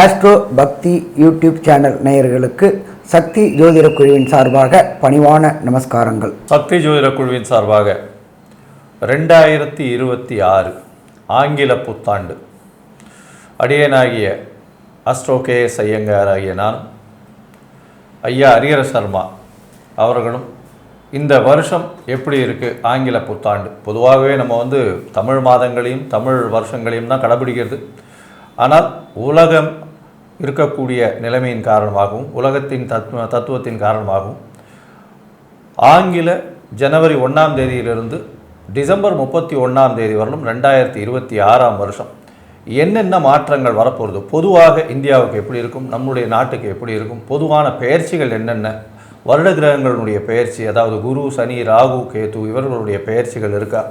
Astro பக்தி YouTube channel நேயர்களுக்கு சக்தி ஜோதிட குழுவின் சார்பாக பணிவான நமஸ்காரங்கள். சக்தி ஜோதிட குழுவின் சார்பாக ரெண்டாயிரத்தி இருபத்தி ஆறு ஆங்கில புத்தாண்டு. அடியனாகிய அஸ்ட்ரோ கே எஸ் ஐயங்காராகிய நான் ஐயா ஹரிஹர சர்மா அவர்களும் இந்த வருஷம் எப்படி இருக்குது ஆங்கில புத்தாண்டு? பொதுவாகவே நம்ம வந்து தமிழ் மாதங்களையும் தமிழ் வருஷங்களையும் தான் கடைபிடிக்கிறது. ஆனால் உலகம் இருக்கக்கூடிய நிலைமையின் காரணமாகவும் உலகத்தின் தத்துவ தத்துவத்தின் காரணமாகவும் ஆங்கில ஜனவரி ஒன்றாம் தேதியிலிருந்து டிசம்பர் முப்பத்தி ஒன்றாம் தேதி வரலும் ரெண்டாயிரத்தி இருபத்தி ஆறாம் வருஷம். என்னென்ன மாற்றங்கள் வரப்போகிறது பொதுவாக இந்தியாவுக்கு எப்படி இருக்கும்? நம்முடைய நாட்டுக்கு எப்படி இருக்கும்? பொதுவான பெயர்ச்சிகள் என்னென்ன? வருட கிரகங்களுடைய பெயர்ச்சி அதாவது குரு சனி ராகு கேது இவர்களுடைய பெயர்ச்சிகள் இருக்கா?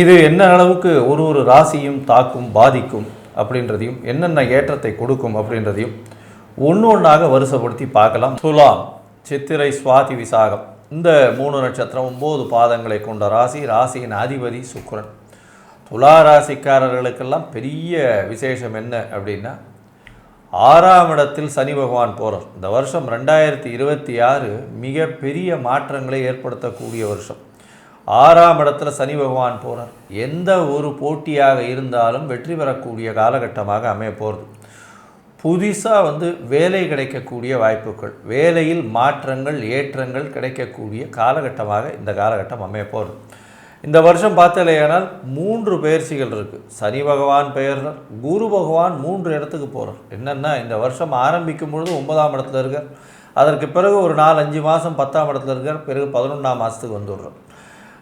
இது என்ன அளவுக்கு ஒரு ஒரு ராசியும் தாக்கும் பாதிக்கும்? அப்படின்றதையும் என்னென்ன ஏற்றத்தை கொடுக்கும் அப்படின்றதையும் ஒன்று ஒன்றாக வருசப்படுத்தி பார்க்கலாம். துலாம் சித்திரை சுவாதி விசாகம். இந்த மூணு நட்சத்திரம் ஒம்பது பாதங்களை கொண்ட ராசி ராசியின் அதிபதி சுக்கரன். துலா ராசிக்காரர்களுக்கெல்லாம் பெரிய விசேஷம் என்ன அப்படின்னா ஆறாம் இடத்தில் சனி பகவான் போகிறார் இந்த வருஷம் ரெண்டாயிரத்தி இருபத்தி ஆறு மிகப்பெரிய மாற்றங்களை ஏற்படுத்தக்கூடிய வருஷம். ஆறாம் இடத்துல சனி பகவான் போகிறார் எந்த ஒரு போட்டியாக இருந்தாலும் வெற்றி பெறக்கூடிய காலகட்டமாக அமைய போகிறது புதுசாக வந்து வேலை கிடைக்கக்கூடிய வாய்ப்புகள் வேலையில் மாற்றங்கள் ஏற்றங்கள் கிடைக்கக்கூடிய காலகட்டமாக இந்த காலகட்டம் அமைய போகிறது இந்த வருஷம் பார்த்தலையானால் மூன்று பயிற்சிகள் இருக்குது சனி பகவான் பெயர் குரு பகவான் மூன்று இடத்துக்கு போகிறார் என்னென்னா இந்த வருஷம் ஆரம்பிக்கும் பொழுது ஒன்பதாம் இடத்துல இருக்கார். அதற்கு பிறகு ஒரு நாலு அஞ்சு மாதம் பத்தாம் இடத்துல இருக்கார். பிறகு பதினொன்றாம் மாதத்துக்கு வந்துடுறோம்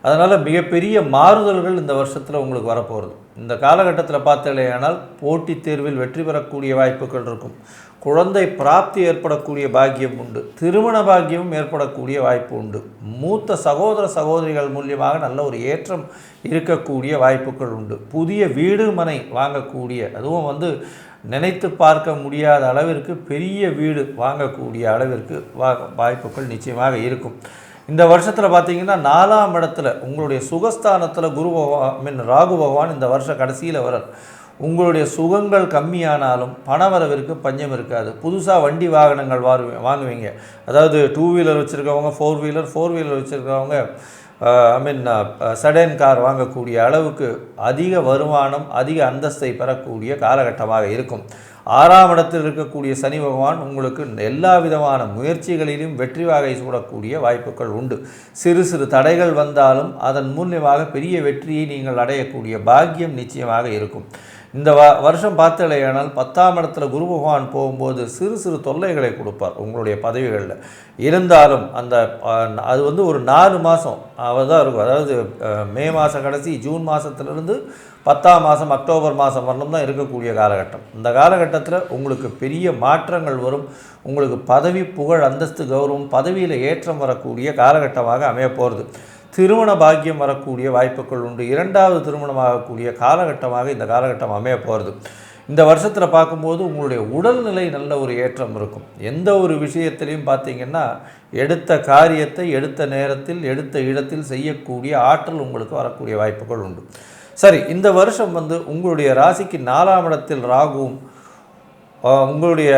அதனால் மிகப்பெரிய மாறுதல்கள் இந்த வருஷத்தில் உங்களுக்கு வரப்போகிறது இந்த காலகட்டத்தில் பார்த்தலையானால் போட்டித் தேர்வில் வெற்றி பெறக்கூடிய வாய்ப்புகள் இருக்கும். குழந்தை பிராப்தி ஏற்படக்கூடிய பாக்கியம் உண்டு. திருமண பாக்கியமும் ஏற்படக்கூடிய வாய்ப்பு உண்டு. மூத்த சகோதர சகோதரிகள் மூலியமாக நல்ல ஒரு ஏற்றம் இருக்கக்கூடிய வாய்ப்புகள் உண்டு. புதிய வீடு மனை வாங்கக்கூடிய அதுவும் வந்து நினைத்து பார்க்க முடியாத அளவிற்கு பெரிய வீடு வாங்கக்கூடிய அளவிற்கு வா வாய்ப்புகள் நிச்சயமாக இருக்கும். இந்த வருஷத்தில் பார்த்தீங்கன்னா நாலாம் இடத்துல உங்களுடைய சுகஸ்தானத்தில் குரு பகவான் மீன் ராகு பகவான் இந்த வருஷ கடைசியில் வரார் உங்களுடைய சுகங்கள் கம்மியானாலும் பணவரவிற்கு பஞ்சம் இருக்காது. புதுசாக வண்டி வாகனங்கள் வாரு வாங்குவீங்க. அதாவது டூ வீலர் வச்சுருக்கவங்க ஃபோர் வீலர் ஃபோர் வீலர் வச்சுருக்கவங்க ஐ மீன் சடன் கார் வாங்கக்கூடிய அளவுக்கு அதிக வருமானம் அதிக அந்தஸ்தை பெறக்கூடிய காலகட்டமாக இருக்கும். ஆறாம் இடத்தில் இருக்கக்கூடிய சனி பகவான் உங்களுக்கு எல்லா விதமான முயற்சிகளிலும் வெற்றி வாகை சூடக்கூடிய வாய்ப்புகள் உண்டு. சிறு சிறு தடைகள் வந்தாலும் அதன் மூலியமாக பெரிய வெற்றியை நீங்கள் அடையக்கூடிய பாக்கியம் நிச்சயமாக இருக்கும். இந்த வ வருஷம் பார்த்தலையானால் பத்தாம் இடத்துல குரு பகவான் போகும்போது சிறு சிறு தொல்லைகளை கொடுப்பார் உங்களுடைய பதவிகளில். இருந்தாலும் அந்த அது வந்து ஒரு நாலு மாதம் தான் இருக்கும். அதாவது மே மாதம் கடைசி ஜூன் மாதத்துலேருந்து பத்தாம் மாதம் அக்டோபர் மாதம் வரணும் தான் இருக்கக்கூடிய காலகட்டம். இந்த காலகட்டத்தில் உங்களுக்கு பெரிய மாற்றங்கள் வரும். உங்களுக்கு பதவி புகழ் அந்தஸ்து கௌரவம் பதவியில் ஏற்றம் வரக்கூடிய காலகட்டமாக அமைய போகிறது திருமண பாக்கியம் வரக்கூடிய வாய்ப்புகள் உண்டு. இரண்டாவது திருமணமாகக்கூடிய காலகட்டமாக இந்த காலகட்டம் அமைய போகிறது இந்த வருஷத்தில் பார்க்கும்போது உங்களுடைய உடல்நிலை நல்ல ஒரு ஏற்றம் இருக்கும். எந்த ஒரு விஷயத்திலையும் பார்த்தீங்கன்னா எடுத்த காரியத்தை எடுத்த நேரத்தில் எடுத்த இடத்தில் செய்யக்கூடிய ஆற்றல் உங்களுக்கு வரக்கூடிய வாய்ப்புகள் உண்டு. சரி இந்த வருஷம் வந்து உங்களுடைய ராசிக்கு நாலாம் இடத்தில் ராகுவும் உங்களுடைய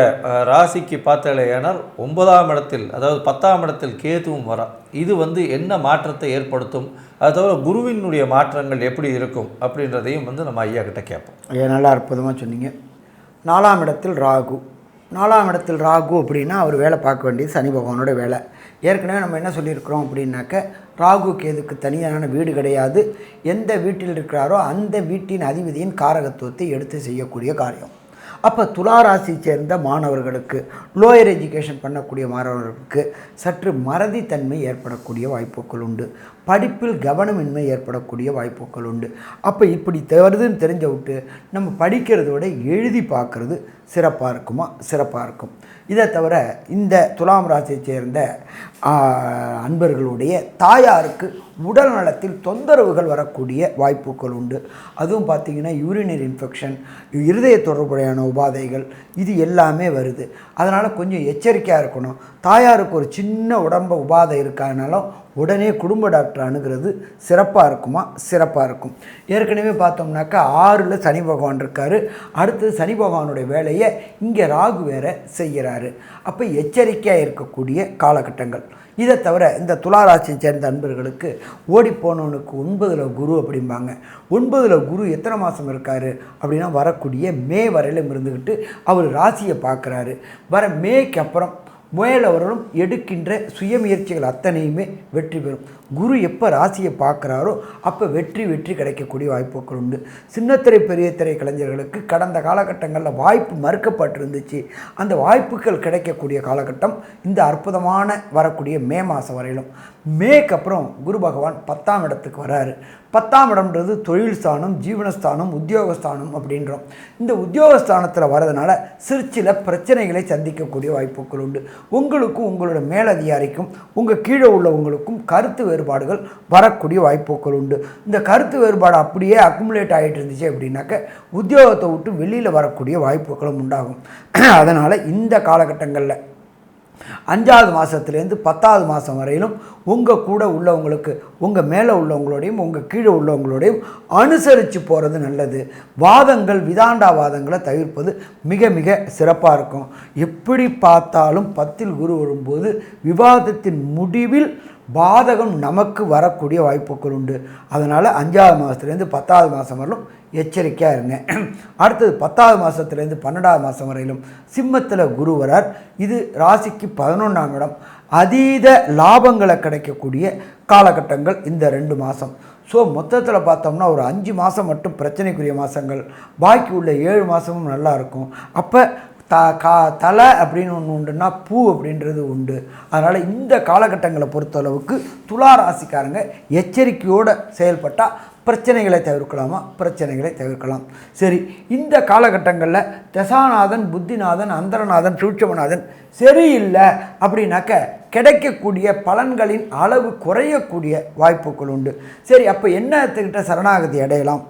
ராசிக்கு பார்த்தாலேயானால் ஒன்பதாம் இடத்தில் அதாவது பத்தாம் இடத்தில் கேதுவும் வர. இது வந்து என்ன மாற்றத்தை ஏற்படுத்தும்? அது தவிர குருவினுடைய மாற்றங்கள் எப்படி இருக்கும் அப்படின்றதையும் வந்து நம்ம ஐயா கிட்ட கேட்போம். ஐயா நல்லா அற்புதமாக சொன்னீங்க. நாலாம் இடத்தில் ராகு. நாலாம் இடத்தில் ராகு அப்படின்னா அவர் வேலை பார்க்க வேண்டியது சனி பகவானோட வேலை. ஏற்கனவே நம்ம என்ன சொல்லியிருக்கிறோம் அப்படின்னாக்க ராகு கேதுக்கு தனியான வீடு கிடையாது. எந்த வீட்டில் இருக்கிறாரோ அந்த வீட்டின் அதிபதியின் காரகத்துவத்தை எடுத்து செய்யக்கூடிய காரியம். அப்போ துளாராசி சேர்ந்த மாணவர்களுக்கு லோயர் எஜுகேஷன் பண்ணக்கூடிய மாணவர்களுக்கு சற்று மறதித்தன்மை ஏற்படக்கூடிய வாய்ப்புகள் உண்டு. படிப்பில் கவனமின்மை ஏற்படக்கூடிய வாய்ப்புகள் உண்டு. அப்போ இப்படி வருதுன்னு தெரிஞ்ச விட்டு நம்ம படிக்கிறத விட எழுதி பார்க்குறது சிறப்பாக இருக்குமா? சிறப்பாக இருக்கும். இதை தவிர இந்த துலாம் ராசியை சேர்ந்த அன்பர்களுடைய தாயாருக்கு உடல் நலத்தில் தொந்தரவுகள் வரக்கூடிய வாய்ப்புகள் உண்டு. அதுவும் பார்த்திங்கன்னா யூரினரி இன்ஃபெக்ஷன் இருதய தொடர்புடையான உபாதைகள் இது எல்லாமே வருது. அதனால் கொஞ்சம் எச்சரிக்கையாக இருக்கணும். தாயாருக்கு ஒரு சின்ன உடம்பு உபாதை இருக்கானாலும் உடனே குடும்ப டாக்டர் அணுகிறது சிறப்பாக இருக்குமா? சிறப்பாக இருக்கும். ஏற்கனவே பார்த்தோம்னாக்கா ஆறில் சனி பகவான் இருக்கார். அடுத்தது சனி பகவானுடைய வேலையை இங்கே ராகு வேற செய்கிறாரு. அப்போ எச்சரிக்கையாக இருக்கக்கூடிய காலகட்டங்கள். இதை தவிர இந்த துளாராசியை சேர்ந்த அன்பர்களுக்கு ஓடி போனவனுக்கு ஒன்பதில் குரு அப்படிம்பாங்க. ஒன்பதில் குரு எத்தனை மாதம் இருக்கார்? அப்படின்னா வரக்கூடிய மே வரையிலும் இருந்துக்கிட்டு அவர் ராசியை பார்க்குறாரு. வர மேக்கு அப்புறம் முயலவர்களும் எடுக்கின்ற சுயமுயற்சிகள் அத்தனையுமே வெற்றி பெறும். குரு எப்போ ராசியை பார்க்குறாரோ அப்போ வெற்றி வெற்றி கிடைக்கக்கூடிய வாய்ப்புகள் உண்டு. சின்னத்திரை பெரிய திரை கலைஞர்களுக்கு கடந்த காலகட்டங்களில் வாய்ப்பு மறுக்கப்பட்டிருந்துச்சு. அந்த வாய்ப்புகள் கிடைக்கக்கூடிய காலகட்டம் இந்த அற்புதமான வரக்கூடிய மே மாதம் வரையிலும். மேக்கு அப்புறம் குரு பகவான் பத்தாம் இடத்துக்கு வராரு. பத்தாம் இடம்ன்றது தொழில் ஸ்தானம் ஜீவனஸ்தானம் உத்தியோகஸ்தானம் அப்படின்றோம். இந்த உத்தியோகஸ்தானத்தில் வரதுனால சிற்சில பிரச்சனைகளை சந்திக்கக்கூடிய வாய்ப்புகள் உண்டு. உங்களுக்கும் உங்களோட மேலதிகாரிக்கும் உங்கள் கீழே உள்ளவங்களுக்கும் கருத்து வேறுபாடுகள் வரக்கூடிய வாய்ப்புகள் உண்டு. இந்த கருத்து வேறுபாடு அப்படியே அக்குமுலேட் ஆகிட்டு இருந்துச்சு அப்படின்னாக்க உத்தியோகத்தை விட்டு வெளியில் வரக்கூடிய வாய்ப்புகளும் உண்டாகும். அதனால் இந்த காலகட்டங்களில் அஞ்சாவது மாதத்துலேருந்து பத்தாவது மாதம் வரையிலும் உங்கள் கூட உள்ளவங்களுக்கு உங்கள் மேலே உள்ளவங்களோடையும் உங்கள் கீழே உள்ளவங்களோடையும் அனுசரித்து போகிறது நல்லது. வாதங்கள் விதாண்டா வாதங்களை தவிர்ப்பது மிக மிக சிறப்பாக இருக்கும். எப்படி பார்த்தாலும் பத்தில் குரு வரும்போது விவாதத்தின் முடிவில் பாதகம் நமக்கு வரக்கூடிய வாய்ப்புகள் உண்டு. அதனால் அஞ்சாவது மாதத்துலேருந்து பத்தாவது மாதம் வரலும் எச்சரிக்கையாக இருங்க. அடுத்தது பத்தாவது மாதத்துலேருந்து பன்னெண்டாவது மாதம் வரையிலும் சிம்மத்தில் குரு வரார். இது ராசிக்கு பதினொன்றாம் இடம். அதீத லாபங்களை கிடைக்கக்கூடிய காலகட்டங்கள் இந்த ரெண்டு மாதம் ஸோ மொத்தத்தில் பார்த்தோம்னா ஒரு அஞ்சு மாதம் மட்டும் பிரச்சனைக்குரிய மாதங்கள் பாக்கி உள்ள ஏழு மாதமும் நல்லா இருக்கும். அப்போ த கா தலை அப்படின்னு ஒன்று உண்டுன்னா பூ அப்படின்றது உண்டு. அதனால் இந்த காலகட்டங்களை பொறுத்தளவுக்கு துலா ராசிக்காரங்க எச்சரிக்கையோடு செயல்பட்டால் பிரச்சனைகளை தவிர்க்கலாமா? பிரச்சனைகளை தவிர்க்கலாம். சரி இந்த காலகட்டங்களில் தசாநாதன் புத்திநாதன் அந்தரநாதன் சூட்சமநாதன் சரியில்லை அப்படின்னாக்க கிடைக்கக்கூடிய பலன்களின் அளவு குறையக்கூடிய வாய்ப்புகள் உண்டு. சரி அப்போ என்னத்துக்கிட்ட சரணாகதி அடையலாம்?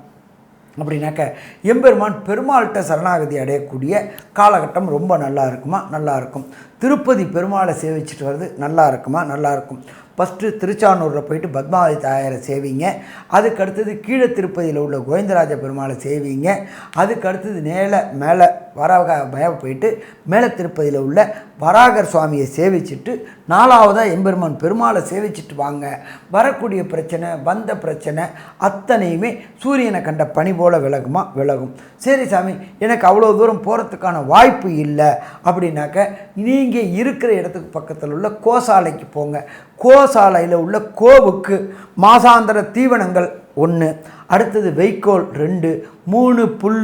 அப்படின்னாக்க எம்பெருமான் பெருமாள்கிட்ட சரணாகதி அடையக்கூடிய காலகட்டம் ரொம்ப நல்லா இருக்குமா? நல்லா இருக்கும். திருப்பதி பெருமாளை சேவிச்சிட்டு வர்றது நல்லா இருக்குமா? நல்லா இருக்கும். ஃபஸ்ட்டு திருச்சானூரில் போயிட்டு பத்மாவதி தாயாரை சேவிங்க. அதுக்கு அடுத்தது கீழே திருப்பதியில் உள்ள கோவிந்தராஜ பெருமாளை சேவிங்க. அதுக்கு அடுத்தது மேலே வராக மேலே போயிட்டு மேலே திருப்பதியில் உள்ள வராகர் சுவாமியை சேவிச்சிட்டு நாலாவதாக எம்பெருமான் பெருமாளை சேவிச்சிட்டு வாங்க. வரக்கூடிய பிரச்சனை வந்த பிரச்சனை அத்தனையுமே சூரியனை கண்ட பனி போல் விலகுமா? விலகும். சரி சாமி எனக்கு அவ்வளோ தூரம் போகிறதுக்கான வாய்ப்பு இல்லை. அப்படின்னாக்க நீங்கள் இருக்கிற இடத்துக்கு பக்கத்தில் உள்ள கோசாலைக்கு போங்க. கோசாலையில் உள்ள கோவுக்கு மாசாந்திர தீவனங்கள் ஒன்று அடுத்தது வைக்கோல் ரெண்டு மூணு புல்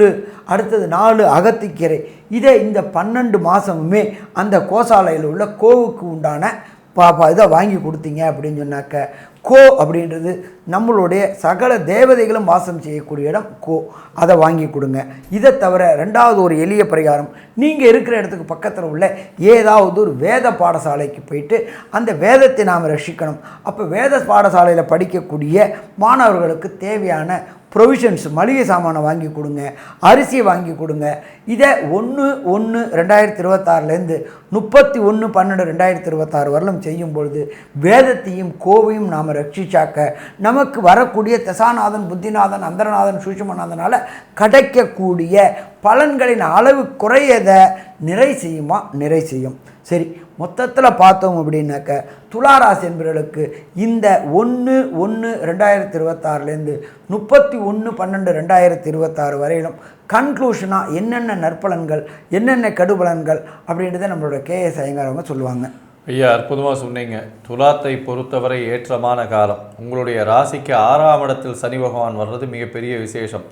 அடுத்தது நாலு அகத்திக்கீரை. இதை இந்த பன்னெண்டு மாதமுமே அந்த கோசாலையில் உள்ள கோவுக்கு உண்டான பாப்பா இதை வாங்கி கொடுத்தீங்க அப்படின்னு சொன்னாக்க கோ அப்படின்றது நம்மளுடைய சகல தேவதைகளும் வாசம் செய்யக்கூடிய இடம் கோ. அதை வாங்கி கொடுங்க. இதை தவிர ரெண்டாவது ஒரு எளிய பரிகாரம் நீங்கள் இருக்கிற இடத்துக்கு பக்கத்தில் உள்ள ஏதாவது ஒரு வேத பாடசாலைக்கு போயிட்டு அந்த வேதத்தை நாம் ரசிக்கணும். அப்போ வேத பாடசாலையில் படிக்கக்கூடிய மாணவர்களுக்கு தேவையான ப்ரொவிஷன்ஸ் மளிகை சாமானை வாங்கி கொடுங்க அரிசியை வாங்கி கொடுங்க. இதை ஒன்று ஒன்று ரெண்டாயிரத்தி இருபத்தாறுலேருந்து முப்பத்தி ஒன்று பன்னெண்டு ரெண்டாயிரத்தி இருபத்தாறு வரலும் செய்யும் பொழுது வேதத்தையும் கோவையும் நாம் ரட்சிச்சாக்க நமக்கு வரக்கூடிய தசாநாதன் புத்திநாதன் அந்தரநாதன் சூஷமநாதனால் கிடைக்கக்கூடிய பலன்களின் அளவு குறையதை நிறை செய்யுமா? நிறை செய்யும். சரி மொத்தத்தில் பார்த்தோம் அப்படின்னாக்க துளாராசி என்பவர்களுக்கு இந்த ஒன்று ஒன்று ரெண்டாயிரத்தி இருபத்தாறுலேருந்து முப்பத்தி ஒன்று பன்னெண்டு ரெண்டாயிரத்தி இருபத்தாறு வரையிலும் கன்க்ளூஷனாக என்னென்ன நற்பலன்கள் என்னென்ன கடுபலன்கள் அப்படின்றத நம்மளோட கேஎஸ் ஐயங்கார் அவங்க சொல்லுவாங்க. ஐயா அற்புதமாக சொன்னீங்க. துலாத்தை பொறுத்தவரை ஏற்றமான காலம். உங்களுடைய ராசிக்கு ஆறாம் இடத்தில் சனி பகவான் வர்றது மிகப்பெரிய விசேஷம்.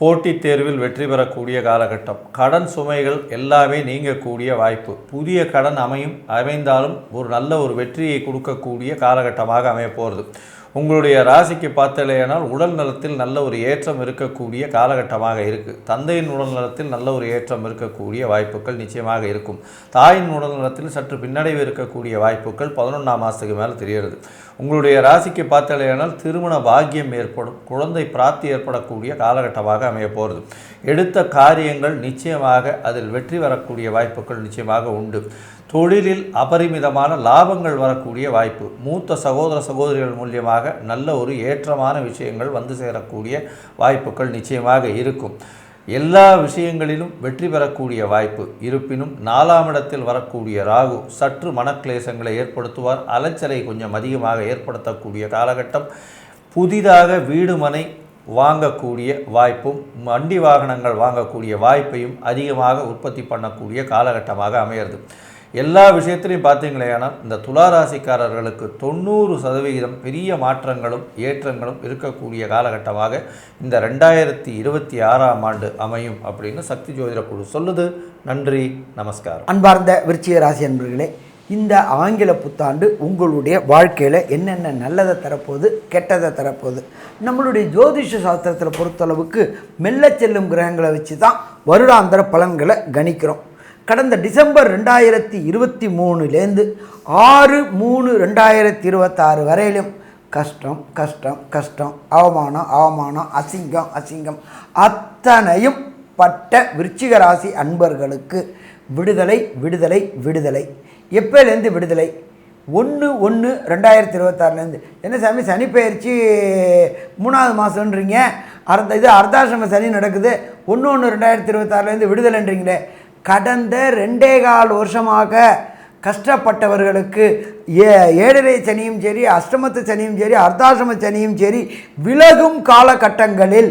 போட்டித் தேர்வில் வெற்றி பெறக்கூடிய காலகட்டம். கடன் சுமைகள் எல்லாமே நீங்கக்கூடிய வாய்ப்பு. புதிய கடன் அமையும் அமைந்தாலும் ஒரு நல்ல ஒரு வெற்றியை கொடுக்கக்கூடிய காலகட்டமாக அமைய போகிறது உங்களுடைய ராசிக்கு பார்த்தலையானால் உடல் நலத்தில் நல்ல ஒரு ஏற்றம் இருக்கக்கூடிய காலகட்டமாக இருக்குது தந்தையின் உடல் நலத்தில் நல்ல ஒரு ஏற்றம் இருக்கக்கூடிய வாய்ப்புகள் நிச்சயமாக இருக்கும். தாயின் உடல் நலத்தில் சற்று பின்னடைவு இருக்கக்கூடிய வாய்ப்புகள் பதினொன்றாம் மாதத்துக்கு மேலே தெரிகிறது. உங்களுடைய ராசிக்கு பார்த்தாலேயானால் திருமண பாக்கியம் ஏற்படும். குழந்தை பிராப்தி ஏற்படக்கூடிய காலகட்டமாக அமைய போகிறது எடுத்த காரியங்கள் நிச்சயமாக அதில் வெற்றி வரக்கூடிய வாய்ப்புகள் நிச்சயமாக உண்டு. தொழிலில் அபரிமிதமான லாபங்கள் வரக்கூடிய வாய்ப்பு. மூத்த சகோதர சகோதரிகள் மூலியமாக நல்ல ஒரு ஏற்றமான விஷயங்கள் வந்து சேரக்கூடிய வாய்ப்புகள் நிச்சயமாக இருக்கும். எல்லா விஷயங்களிலும் வெற்றி பெறக்கூடிய வாய்ப்பு இருப்பினும் நாலாம் இடத்தில் வரக்கூடிய ராகு சற்று மனக்லேசங்களை ஏற்படுத்துவார் அலைச்சலை கொஞ்சம் அதிகமாக ஏற்படுத்தக்கூடிய காலகட்டம் புதிதாக வீடு மனை வாங்கக்கூடிய வாய்ப்பும் வண்டி வாகனங்கள் வாங்கக்கூடிய வாய்ப்பையும் அதிகமாக உற்பத்தி பண்ணக்கூடிய காலகட்டமாக அமையிறது. எல்லா விஷயத்திலையும் பார்த்தீங்களேனால் இந்த துளாராசிக்காரர்களுக்கு தொண்ணூறு சதவிகிதம் பெரிய மாற்றங்களும் ஏற்றங்களும் இருக்கக்கூடிய காலகட்டமாக இந்த ரெண்டாயிரத்தி இருபத்தி ஆறாம் ஆண்டு அமையும் அப்படின்னு சக்தி ஜோதிட குழு சொல்லுது. நன்றி நமஸ்காரம். அன்பார்ந்த விருச்சிக ராசி அன்பர்களே இந்த ஆங்கில புத்தாண்டு உங்களுடைய வாழ்க்கையில் என்னென்ன நல்லதை தரப்போகுது கெட்டதை தரப்போகுது? நம்மளுடைய ஜோதிஷ சாஸ்திரத்தில் பொறுத்தளவுக்கு மெல்ல செல்லும் கிரகங்களை வச்சு தான் வருடாந்திர பலன்களை கணிக்கிறோம். கடந்த டிசம்பர் ரெண்டாயிரத்தி இருபத்தி மூணுலேருந்து ஆறு மூணு ரெண்டாயிரத்தி இருபத்தாறு வரையிலும் கஷ்டம் கஷ்டம் கஷ்டம் அவமானம் அவமானம் அசிங்கம் அசிங்கம் அத்தனையும் பட்ட விருச்சிக ராசி அன்பர்களுக்கு விடுதலை விடுதலை விடுதலை. எப்போலேருந்து விடுதலை? ஒன்று ஒன்று ரெண்டாயிரத்தி இருபத்தாறுலேருந்து. என்ன சாமி சனி பயிற்சி மூணாவது மாதம்ன்றீங்க அர்த்த இது அர்த்தாசிரம சனி நடக்குது. ஒன்று ஒன்று ரெண்டாயிரத்தி இருபத்தாறுலேருந்து விடுதலைன்றீங்களே. கடந்த ரெண்டே கால் வருஷமாக கஷ்டப்பட்டவர்களுக்கு ஏ ஏழரை சனியும் சரி அஷ்டமத்து சனியும் சரி அர்த்தாசிரம சனியும் சரி விலகும் காலகட்டங்களில்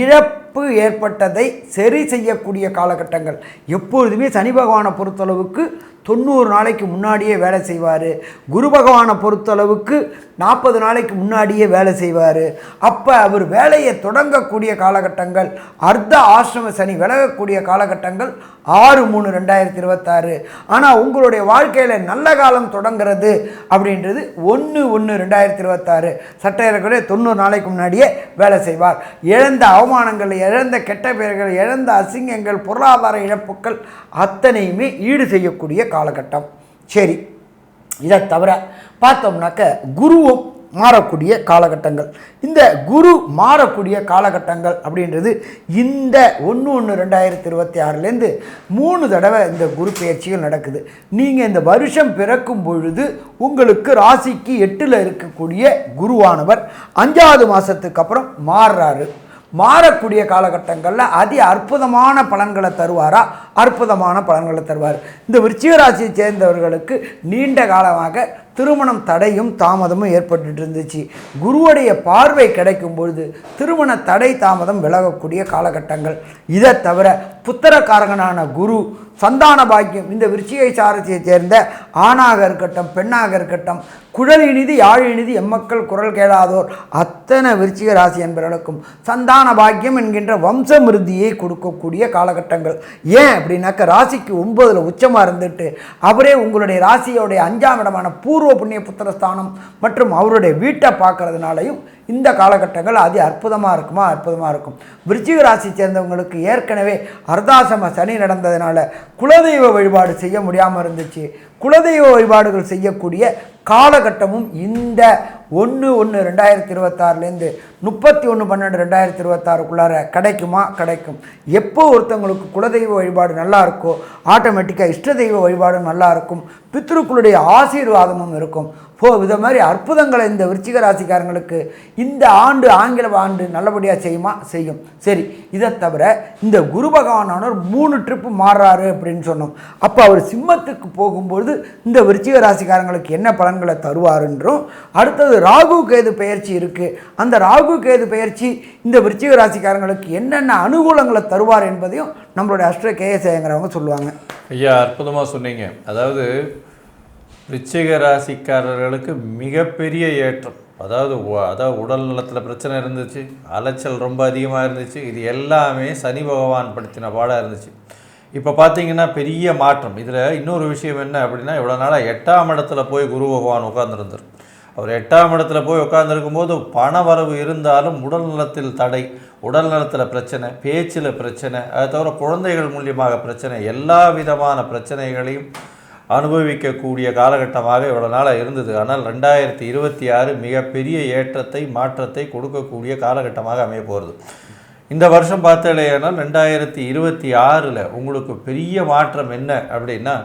இழப்பு ஏற்பட்டதை சரி செய்யக்கூடிய காலகட்டங்கள். எப்பொழுதுமே சனி பகவானை பொறுத்தளவுக்கு தொண்ணூறு நாளைக்கு முன்னாடியே வேலை செய்வார். குரு பகவானை பொறுத்தளவுக்கு நாற்பது நாளைக்கு முன்னாடியே வேலை செய்வார். அப்போ அவர் வேலையை தொடங்கக்கூடிய காலகட்டங்கள் அர்த்த ஆசிரம சனி விலகக்கூடிய காலகட்டங்கள் ஆறு மூணு ரெண்டாயிரத்தி இருபத்தாறு. ஆனால் உங்களுடைய வாழ்க்கையில் நல்ல காலம் தொடங்கிறது அப்படின்றது ஒன்று ஒன்று ரெண்டாயிரத்தி இருபத்தாறு. சட்டையரக்குறைய தொண்ணூறு நாளைக்கு முன்னாடியே வேலை செய்வார். இழந்த அவமானங்கள் இழந்த கெட்ட பெயர்கள் இழந்த அசிங்கங்கள் பொருளாதார இழப்புகள் அத்தனையுமே ஈடு செய்யக்கூடிய காலகட்டம். சரி இதை தவிர பார்த்தோம்னாக்க குருவும் மாறக்கூடிய காலகட்டங்கள். இந்த குரு மாறக்கூடிய காலகட்டங்கள் அப்படின்றது இந்த ஒன்று ஒன்று ரெண்டாயிரத்தி இருபத்தி ஆறுலேருந்து மூணு தடவை இந்த குரு பயிற்சிகள் நடக்குது. நீங்கள் இந்த வருஷம் பிறக்கும் பொழுது உங்களுக்கு ராசிக்கு எட்டில் இருக்கக்கூடிய குருவானவர் அஞ்சாவது மாதத்துக்கு அப்புறம் மாறுறாரு. மாறக்கூடிய காலகட்டங்களில் அதி அற்புதமான பலன்களை தருவாரா? அற்புதமான பலன்களை தருவார். இந்த விருச்சிகராசியை சேர்ந்தவர்களுக்கு நீண்ட காலமாக திருமணம் தடையும் தாமதமும் ஏற்பட்டுட்டு இருந்துச்சு. குருவுடைய பார்வை கிடைக்கும் பொழுது திருமண தடை தாமதம் விலகக்கூடிய காலகட்டங்கள். இதை தவிர புத்திரக்காரகனான குரு சந்தான பாக்கியம். இந்த விருச்சிகை சாரத்தை சேர்ந்த ஆணாக இருக்கட்டும் பெண்ணாக இருக்கட்டும் குழல் இனிது யாழ் இனிது எம்மக்கள் குரல் கேளாதோர் அத்தனை விருச்சிக ராசி என்பவர்களுக்கும் சந்தான பாக்கியம் என்கின்ற வம்ச மிருதியை கொடுக்கக்கூடிய காலகட்டங்கள். ஏன் அப்படின்னாக்க ராசிக்கு ஒன்பதில் உச்சமாக இருந்துட்டு அவரே உங்களுடைய ராசியோடைய அஞ்சாம் இடமான பூர்வ புண்ணிய புத்திரஸ்தானம் மற்றும் அவருடைய வீட்டை பார்க்கறதுனாலையும் இந்த காலகட்டங்கள் அதி அற்புதமாக இருக்குமா? அற்புதமாக இருக்கும். விருச்சிக ராசி சேர்ந்தவங்களுக்கு ஏற்கனவே அர்தாசம சனி நடந்ததுனால குலதெய்வ வழிபாடு செய்ய முடியாமல் இருந்துச்சு. குலதெய்வ வழிபாடுகள் செய்யக்கூடிய காலகட்டமும் இந்த ஒன்று ஒன்று ரெண்டாயிரத்தி இருபத்தாறுலேருந்து முப்பத்தி ஒன்று பன்னெண்டு ரெண்டாயிரத்தி இருபத்தாறுக்குள்ளார கிடைக்குமா? கிடைக்கும். எப்போ ஒருத்தவங்களுக்கு குலதெய்வ வழிபாடு நல்லா இருக்கோ ஆட்டோமேட்டிக்காக இஷ்ட தெய்வ வழிபாடும் நல்லா இருக்கும். பித்ருக்களுடைய ஆசீர்வாதமும் இருக்கும். போ இதை மாதிரி அற்புதங்களை இந்த விருச்சிக ராசிக்காரங்களுக்கு இந்த ஆண்டு ஆங்கில ஆண்டு நல்லபடியாக செய்யுமா? செய்யும். சரி இதை தவிர இந்த குரு பகவானவர் மூணு ட்ரிப்பு மாறுறாரு அப்படின்னு சொன்னோம். அப்போ அவர் சிம்மத்துக்கு போகும்பொழுது இந்த விருச்சிக ராசிக்காரங்களுக்கு என்ன பலன்களை தருவாருன்றும். அடுத்தது ராகு கேது பயிற்சி இருக்குது அந்த ராகு கேது பயிற்சி இந்த விருச்சிக ராசிக்காரங்களுக்கு என்னென்ன அனுகூலங்களை தருவார் என்பதையும் நம்மளுடைய அஷ்ட கேஎஸ்ஐங்கிறவங்க சொல்லுவாங்க. ஐயா அற்புதமாக சொன்னீங்க. அதாவது ரிச்சிக ராசிக்காரர்களுக்கு மிகப்பெரிய ஏற்றம். அதாவது அதாவது உடல் நலத்தில் பிரச்சனை இருந்துச்சு அலைச்சல் ரொம்ப அதிகமாக இருந்துச்சு இது எல்லாமே சனி பகவான் படுத்தின பாடாக இருந்துச்சு. இப்போ பார்த்தீங்கன்னா பெரிய மாற்றம். இதில் இன்னொரு விஷயம் என்ன அப்படின்னா இவ்வளோ நாளாக எட்டாம் இடத்துல போய் குரு பகவான் உட்காந்துருந்தார் அவர் எட்டாம் இடத்துல போய் உட்காந்துருக்கும் போது பண வரவு இருந்தாலும் உடல் நலத்தில் தடை உடல் நலத்தில் பிரச்சனை பேச்சில் பிரச்சனை அதை தவிர குழந்தைகள் மூலியமாக பிரச்சனை எல்லா விதமான பிரச்சனைகளையும் அனுபவிக்கக்கூடிய காலகட்டமாக இவ்வளோ நாளாக இருந்தது. ஆனால் ரெண்டாயிரத்தி இருபத்தி ஆறு மிகப்பெரிய ஏற்றத்தை மாற்றத்தை கொடுக்கக்கூடிய காலகட்டமாக அமைய போகிறது இந்த வருஷம் பார்த்தாலேயானால் ரெண்டாயிரத்தி இருபத்தி ஆறில் உங்களுக்கு பெரிய மாற்றம் என்ன அப்படின்னா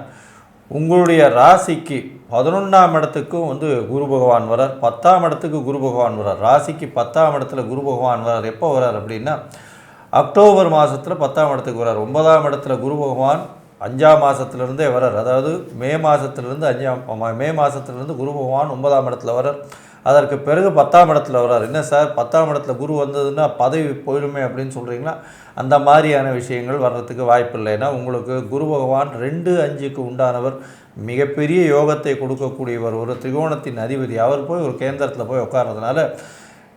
உங்களுடைய ராசிக்கு பதினொன்றாம் இடத்துக்கும் வந்து குரு பகவான் வரார் பத்தாம் இடத்துக்கு குரு பகவான் வரார் ராசிக்கு பத்தாம் இடத்துல குரு பகவான் வரார் எப்போ வரார் அப்படின்னா அக்டோபர் மாதத்தில் பத்தாம் இடத்துக்கு வரார் ஒன்பதாம் இடத்துல குரு பகவான் அஞ்சாம் மாதத்துலேருந்தே வரார் அதாவது மே மாதத்துலேருந்து அஞ்சாம் மே மாதத்துலேருந்து குரு பகவான் ஒன்பதாம் இடத்துல வரார் அதற்கு பிறகு பத்தாம் இடத்துல வரார் என்ன சார்? பத்தாம் இடத்துல குரு வந்ததுன்னா பதவி போயிடுமே அப்படின்னு சொல்கிறீங்களா அந்த மாதிரியான விஷயங்கள் வர்றதுக்கு வாய்ப்பு இல்லை ஏன்னா உங்களுக்கு குரு பகவான் ரெண்டு அஞ்சுக்கு உண்டானவர் மிகப்பெரிய யோகத்தை கொடுக்கக்கூடியவர் ஒரு திரிகோணத்தின் அதிபதி. அவர் போய் ஒரு கேந்திரத்தில் போய் உட்கார்றதுனால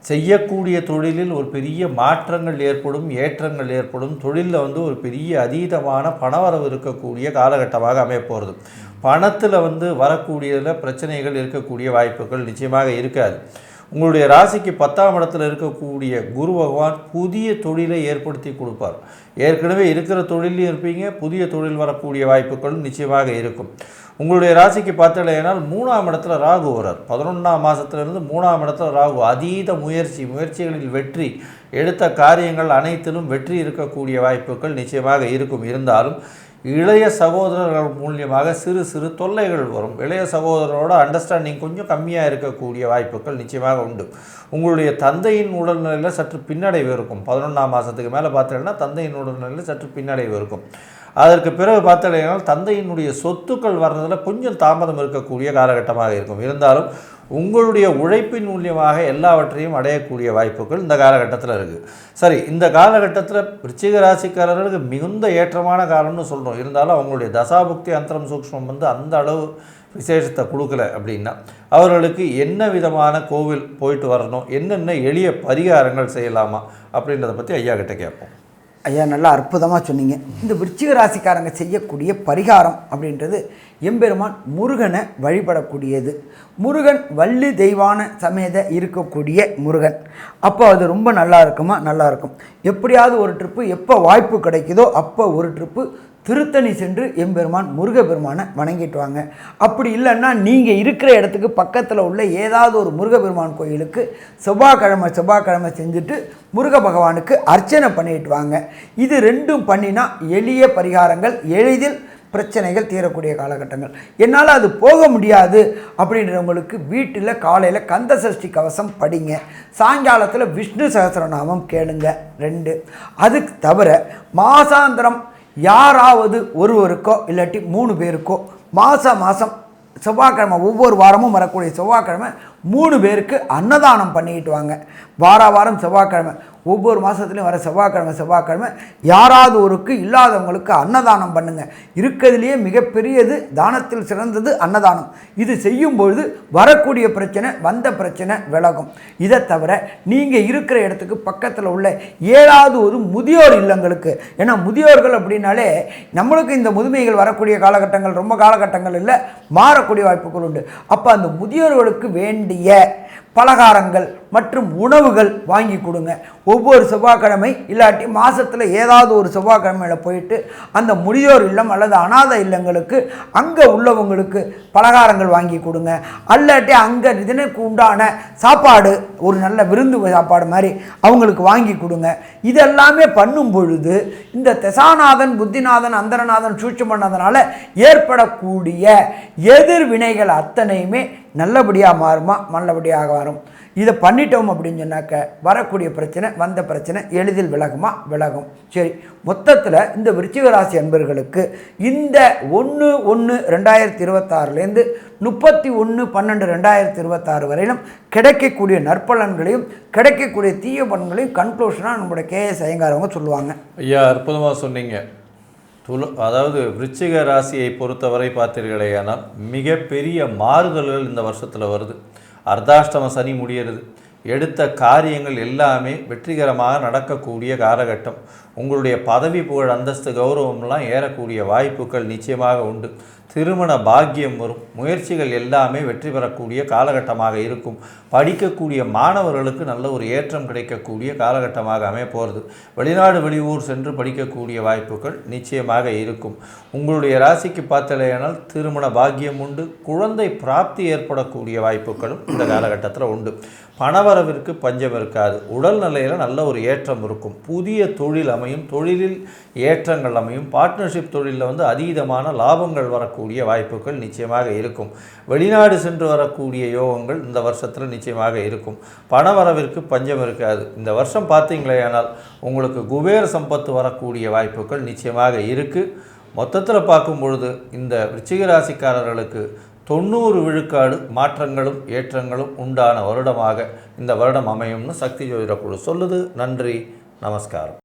செய்யக்கூடிய தொழிலில் ஒரு பெரிய மாற்றங்கள் ஏற்படும் ஏற்றங்கள் ஏற்படும். தொழிலில் வந்து ஒரு பெரிய அதீதமான பணவரவு இருக்கக்கூடிய காலகட்டமாக அமையப்போகிறது பணத்தில் வந்து வரக்கூடியதில் பிரச்சனைகள் இருக்கக்கூடிய வாய்ப்புகள் நிச்சயமாக இருக்காது. உங்களுடைய ராசிக்கு பத்தாம் இடத்துல இருக்கக்கூடிய குரு பகவான் புதிய தொழிலை ஏற்படுத்தி கொடுப்பார். ஏற்கனவே இருக்கிற தொழிலையும் இருப்பீங்க புதிய தொழில் வரக்கூடிய வாய்ப்புகளும் நிச்சயமாக இருக்கும். உங்களுடைய ராசிக்கு பார்த்தலையானால் மூணாம் இடத்துல ராகு வரார். பதினொன்றாம் மாதத்துலேருந்து மூணாம் இடத்துல ராகு. அதீத முயற்சி முயற்சிகளில் வெற்றி எடுத்த காரியங்கள் அனைத்திலும் வெற்றி இருக்கக்கூடிய வாய்ப்புகள் நிச்சயமாக இருக்கும். இருந்தாலும் இளைய சகோதரர்கள் மூலியமாக சிறு சிறு தொல்லைகள் வரும். இளைய சகோதரரோட அண்டர்ஸ்டாண்டிங் கொஞ்சம் கம்மியாக இருக்கக்கூடிய வாய்ப்புகள் நிச்சயமாக உண்டு. உங்களுடைய தந்தையின் உடல்நிலையில் சற்று பின்னடைவு இருக்கும். பதினொன்றாம் மாதத்துக்கு மேலே பார்த்தீங்கன்னா தந்தையின் உடல்நிலையில் சற்று பின்னடைவு இருக்கும். அதற்கு பிறகு பார்த்தீங்கன்னா தந்தையினுடைய சொத்துக்கள் வர்றதில் கொஞ்சம் தாமதம் இருக்கக்கூடிய காலகட்டமாக இருக்கும். இருந்தாலும் உங்களுடைய உழைப்பின் மூலியமாக எல்லாவற்றையும் அடையக்கூடிய வாய்ப்புகள் இந்த காலகட்டத்தில் இருக்குது சரி இந்த காலகட்டத்தில் விருச்சிக ராசிக்காரர்களுக்கு மிகுந்த ஏற்றமான காலம்னு சொல்கிறோம் இருந்தாலும் அவங்களுடைய தசாபுக்தி அந்தரம் சூக்ஷ்மம் வந்து அந்த அளவு விசேஷத்தை கொடுக்கல அப்படின்னா அவர்களுக்கு என்ன விதமான கோவில் போயிட்டு வரணும் என்னென்ன எளிய பரிகாரங்கள் செய்யலாமா அப்படின்றத பற்றி ஐயா கிட்ட கேட்போம். ஐயா நல்லா அற்புதமாக சொன்னீங்க. இந்த விருச்சிக ராசிக்காரங்க செய்யக்கூடிய பரிகாரம் அப்படின்றது எம்பெருமான் முருகனை வழிபடக்கூடியது. முருகன் வள்ளி தெய்வான சமேத இருக்கக்கூடிய முருகன். அப்போ அது ரொம்ப நல்லா இருக்குமா? நல்லா இருக்கும். எப்படியாவது ஒரு ட்ரிப்பு எப்போ வாய்ப்பு கிடைக்குதோ அப்போ ஒரு ட்ரிப்பு திருத்தணி சென்று எம்பெருமான் முருகப்பெருமானை வணங்கிட்டு வாங்க. அப்படி இல்லைன்னா நீங்கள் இருக்கிற இடத்துக்கு பக்கத்தில் உள்ள ஏதாவது ஒரு முருகப்பெருமான் கோயிலுக்கு செவ்வாய்க்கிழமை செவ்வாய்க்கிழமை செஞ்சுட்டு முருக பகவானுக்கு அர்ச்சனை பண்ணிட்டு வாங்க. இது ரெண்டும் பண்ணினா எளிய பரிகாரங்கள் எளிதில் பிரச்சனைகள் தீரக்கூடிய காலகட்டங்கள். என்னால் அது போக முடியாது அப்படின்றவங்களுக்கு வீட்டில் காலையில் கந்த சஷ்டி கவசம் படிங்க. சாயங்காலத்தில் விஷ்ணு சகஸ்ரநாமம் கேளுங்க. ரெண்டு. அதுக்கு தவிர மாசாந்திரம் யாராவது ஒருவருக்கோ இல்லாட்டி மூணு பேருக்கோ மாதம் மாதம் செவ்வாய்க்கிழமை ஒவ்வொரு வாரமும் வரக்கூடிய செவ்வாய்க்கிழமை மூணு பேருக்கு அன்னதானம் பண்ணிக்கிட்டு வாங்க. வார வாரம் செவ்வாய்க்கிழமை ஒவ்வொரு மாதத்துலையும் வர செவ்வாய்க்கிழமை செவ்வாய்க்கிழமை யாராவது ஒருக்கு இல்லாதவங்களுக்கு அன்னதானம் பண்ணுங்கள் இருக்கிறதுலேயே மிகப்பெரியது தானத்தில் சிறந்தது அன்னதானம். இது செய்யும் பொழுது வரக்கூடிய பிரச்சனை வந்த பிரச்சனை விலகும். இதை தவிர நீங்கள் இருக்கிற இடத்துக்கு பக்கத்தில் உள்ள ஏழாவது ஒரு முதியோர் இல்லங்களுக்கு ஏன்னா முதியோர்கள் அப்படின்னாலே நம்மளுக்கு இந்த முதுமைகள் வரக்கூடிய காலகட்டங்கள் ரொம்ப காலகட்டங்கள் இல்லை மாறக்கூடிய வாய்ப்புகள் உண்டு. அப்போ அந்த முதியோர்களுக்கு வேண்டிய பலகாரங்கள் மற்றும் உணவுகள் வாங்கி கொடுங்க. ஒவ்வொரு செவ்வாய்க்கிழமை இல்லாட்டி மாதத்தில் ஏதாவது ஒரு செவ்வாய்க்கிழமையில் போயிட்டு அந்த முதியோர் இல்லம் அல்லது அனாதை இல்லங்களுக்கு அங்கே உள்ளவங்களுக்கு பலகாரங்கள் வாங்கி கொடுங்க. அல்லாட்டி அங்கே இதனுக்கு உண்டான சாப்பாடு ஒரு நல்ல விருந்து சாப்பாடு மாதிரி அவங்களுக்கு வாங்கி கொடுங்க. இதெல்லாமே பண்ணும் பொழுது இந்த தெசாநாதன் புத்திநாதன் அந்தரநாதன் சூட்சமநாதனால் ஏற்படக்கூடிய எதிர்வினைகள் அத்தனையுமே நல்லபடியாக மாறுமா? நல்லபடியாக வரும். இதை பண்ணிட்டோம் அப்படின்னு சொன்னாக்க வரக்கூடிய பிரச்சனை வந்த பிரச்சனை எளிதில் விலகுமா? விலகும். சரி மொத்தத்தில் இந்த விருச்சிக ராசி அன்பர்களுக்கு இந்த ஒன்று ஒன்று ரெண்டாயிரத்தி இருபத்தாறுலேருந்து முப்பத்தி ஒன்று பன்னெண்டு ரெண்டாயிரத்தி இருபத்தாறு வரையிலும் கிடைக்கக்கூடிய நற்பலன்களையும் கிடைக்கக்கூடிய தீய பலன்களையும் கன்க்ளூஷனாக நம்மளுடைய கேஎஸ் ஐயங்காரவங்க சொல்லுவாங்க. ஐயா அற்புதமாக சொன்னீங்க. துல அதாவது விருச்சிக ராசியை பொறுத்தவரை பார்த்தீர்களேயானால் மிகப்பெரிய மாறுதல்கள் இந்த வருஷத்தில் வருது. அர்த்தாஷ்டம சனி முடிகிறது எடுத்த காரியங்கள் எல்லாமே வெற்றிகரமாக நடக்கக்கூடிய காலகட்டம். உங்களுடைய பதவி புகழ் அந்தஸ்து கௌரவம்லாம் ஏறக்கூடிய வாய்ப்புகள் நிச்சயமாக உண்டு. திருமண பாக்கியம் வரும். முயற்சிகள் எல்லாமே வெற்றி பெறக்கூடிய காலகட்டமாக இருக்கும். படிக்கக்கூடிய மாணவர்களுக்கு நல்ல ஒரு ஏற்றம் கிடைக்கக்கூடிய காலகட்டமாக அமைய போகிறது வெளிநாடு வெளியூர் சென்று படிக்கக்கூடிய வாய்ப்புகள் நிச்சயமாக இருக்கும். உங்களுடைய ராசிக்கு பார்த்தலையானால் திருமண பாக்கியம் உண்டு. குழந்தை பிராப்தி ஏற்படக்கூடிய வாய்ப்புகளும் இந்த காலகட்டத்தில் உண்டு. பணவரவிற்கு பஞ்சம் இருக்காது. உடல் நிலையில் நல்ல ஒரு ஏற்றம் இருக்கும். புதிய தொழில் அமையும். தொழிலில் ஏற்றங்கள் அமையும். பார்ட்னர்ஷிப் தொழிலில் வந்து அதீதமான லாபங்கள் வரக்கூடிய வாய்ப்புகள் நிச்சயமாக இருக்கும். வெளிநாடு சென்று வரக்கூடிய யோகங்கள் இந்த வருஷத்தில் நிச்சயமாக இருக்கும். பணவரவிற்கு பஞ்சம் இருக்காது. இந்த வருஷம் பார்த்தீங்களேயானால் உங்களுக்கு குபேர சம்பத்து வரக்கூடிய வாய்ப்புகள் நிச்சயமாக இருக்குது மொத்தத்தில் பார்க்கும் பொழுது இந்த விருச்சிக ராசிக்காரர்களுக்கு தொண்ணூறு விழுக்காடு மாற்றங்களும் ஏற்றங்களும் உண்டான வருடமாக இந்த வருடம் அமையும்னு சக்தி ஜோதிட குழு சொல்லுது. நன்றி. நமஸ்காரம்.